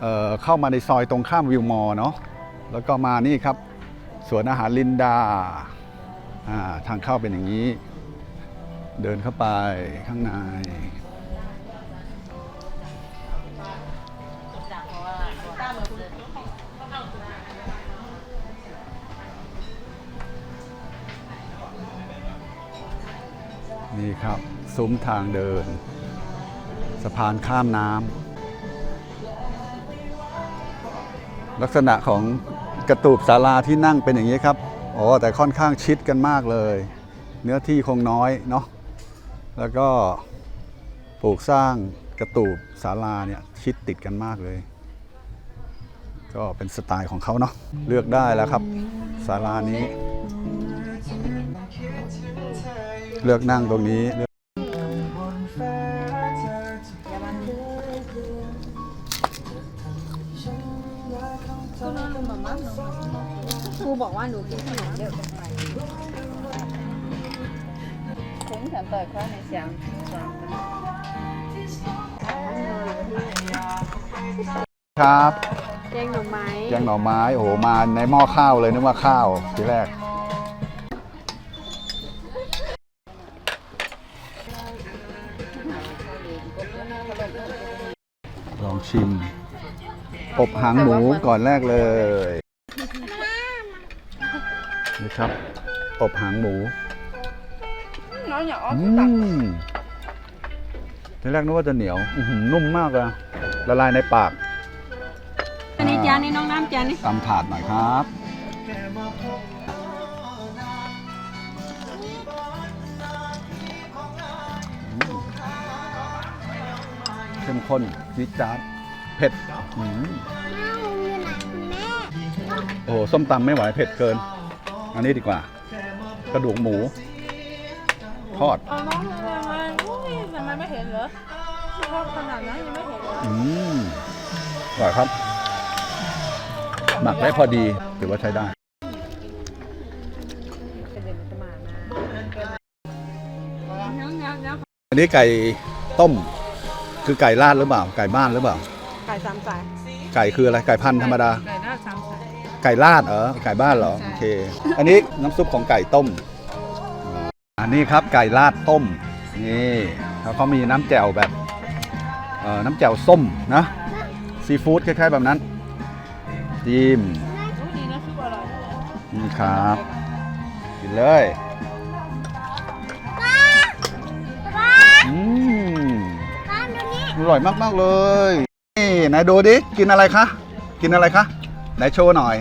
เเข้ามาในซอยตรงข้ามวิวมอเนาะแล้วก็มานี่ครับสวนอาหารลินดาาทางเข้าเป็นอย่างนี้ เดินเข้าไปข้างในนี่ครับ ซุ้มทางเดิน สะพานข้ามน้ำ ลักษณะของกระตูบศาลาที่นั่งเป็นอย่างนี้ครับโอ้แต่ค่อนข้างชิดกันมากเลย เนื้อที่คงน้อยเนาะแล้วก็ปลูกสร้างกระตูบศาลาเนี่ยชิดติดกันมากเลย ก็เป็นสไตล์ของเขาเนาะเลือกได้แล้วครับศาลานี้ เลือกนั่งตรงนี้ ครูบอกว่าหนูกินขนมเยอะเกินไป cũng thành tời khóa này xem ครับแกงหน่อไม้แกงหน่อไม้โอ้โหมาในหม้อข้าวเลยนึกว่าข้าวทีแรกลองชิม อบหางหมูก่อนแรกเลยนะครับ อบหางหมู nó nhỏ อืมทีแรกนึกว่าจะเหนียวอื้อหือนุ่มมากเลยละลายในปากอันนี้จานนี้น้องน้ำจานนี้ตำถาดหน่อยครับเข้มข้นจี๊ดจ๊าด เผ็ดอืมโอ้โหส้มตำไม่ไหวเผ็ดเกิน อันนี้ดีกว่า กระดูกหมู ทอด Ờ, nó Ui, mà mày mới hiện nữa Không, con nào nó như mới hiện nữa อืมอร่อยครับ หมักได้พอดีถือว่าใช้ได้น้องน้ำน้องอันนี้ไก่ต้ม คือไก่ลาดหรือเปล่า ไก่บ้านหรือเปล่า ไก่สามสายไก่คืออะไรไก่พันธุ์ธรรมดา ไก่หน้าสามสายไก่ลาดเหรอไก่บ้านเหรอโอเค อันนี้น้ำซุปของไก่ต้มอันนี้ครับไก่ลาดต้มนี่แล้วเขามีน้ำแจ่วแบบเอ่อน้ำแจ่วส้มนะซีฟู้ดคล้ายๆแบบนั้นจิ้มอุ้ยดีนะซุปอร่อยนี่ครับกินเลยอืมอร่อยมากๆเลยนี่ ไหนดูดิ กินอะไรคะ กินอะไรคะ ไหนโชว์หน่อย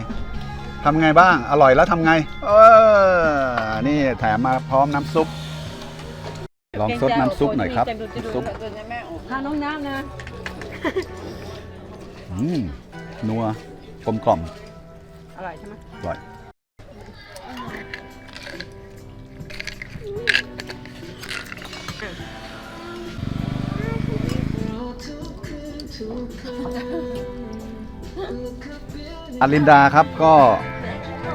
ทำไงบ้าง อร่อยแล้วทำไง เออ นี่แถมมาพร้อมน้ำซุป ลองซดน้ำซุปหน่อยครับซุปทานน้องน้ำนะอืมนัวกลมกล่อมอร่อยใช่ไหมอร่อย อลินดาครับก็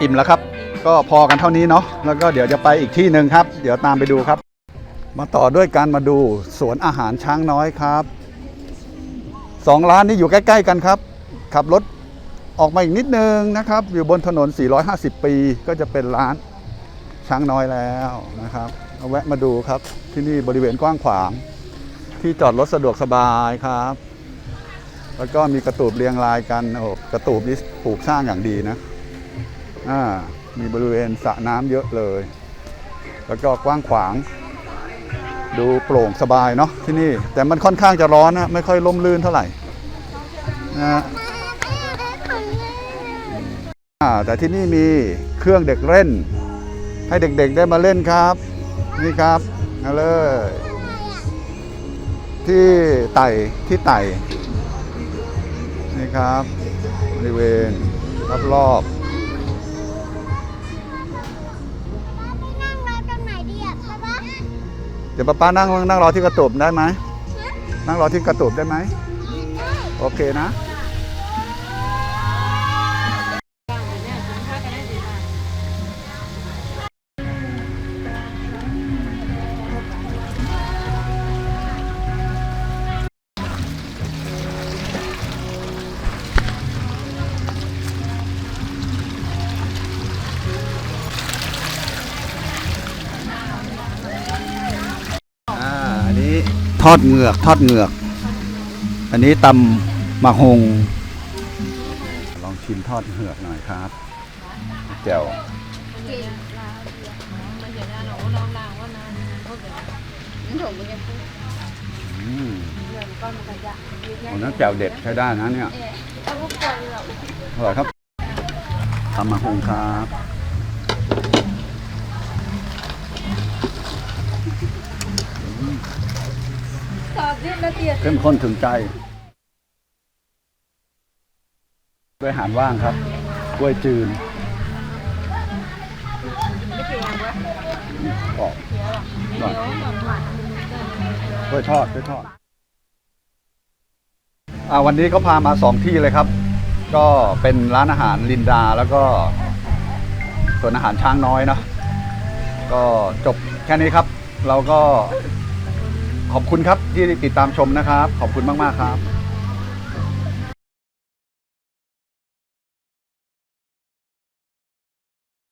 อิ่มแล้วครับ ก็พอกันเท่านี้เนาะแล้วก็เดี๋ยวจะไปอีกที่หนึ่งครับ เดี๋ยวตามไปดูครับ มาต่อด้วยการมาดูสวนอาหารช้างน้อยครับสองร้านนี้อยู่ใกล้ๆกันครับ ขับรถออกมาอีกนิดนึงนะครับ อยู่บนถนน 450 ปีก็จะเป็นร้านช้างน้อยแล้วนะครับเอาแวะมาดูครับที่นี่บริเวณกว้างขวาง ที่จอดรถสะดวกสบายครับ แล้วก็มีกระตูบเรียงรายกันโอ้กระตูบนี้ปลูกสร้างอย่างดีนะอ่ามีบริเวณสระน้ำเยอะเลย แล้วก็กว้างขวาง ดูโปร่งสบายเนาะที่นี่ แต่มันค่อนข้างจะร้อนนะไม่ค่อยร่มรื่นเท่าไหร่นะแต่ที่นี่มีเครื่องเด็กเล่น ให้เด็กๆได้มาเล่นครับ นี่ครับมาเลย ที่ไต่ที่ไต่ นี่ครับบริเวณรอบนั่งรอตรงไหนดีอะพ่อปะๆเดี๋ยวป้าป้านั่งนั่งรอที่กระตูบได้ไหมนั่งรอที่กระตูบได้ไหมโอเคนะ ทอดเหงือก ทอดเหงือก อันนี้ตำมะฮงลองชิมทอดเหงือกหน่อยครับแจ่วนี่ผมยังพูดอืมเรื่องก้อนมันขยะโอ้น้ำแจ่วเด็ดใช้ได้นะเนี่ยเอาพวกก่อนเราอร่อยครับตำมะฮงครับ ตอบนิดละเอียดเข้มข้นถึงใจด้วยอาหารว่างครับกล้วยจืนกรอบอร่อยกล้วยทอดกล้วยทอดอ่าวันนี้เขาพามาสองที่เลยครับ ก็เป็นร้านอาหารลินดาแล้วก็ส่วนอาหารช้างน้อยเนาะก็จบแค่นี้ครับ เราก็ ขอบคุณครับที่ติดตามชมนะครับ ขอบคุณมาก ๆ ครับ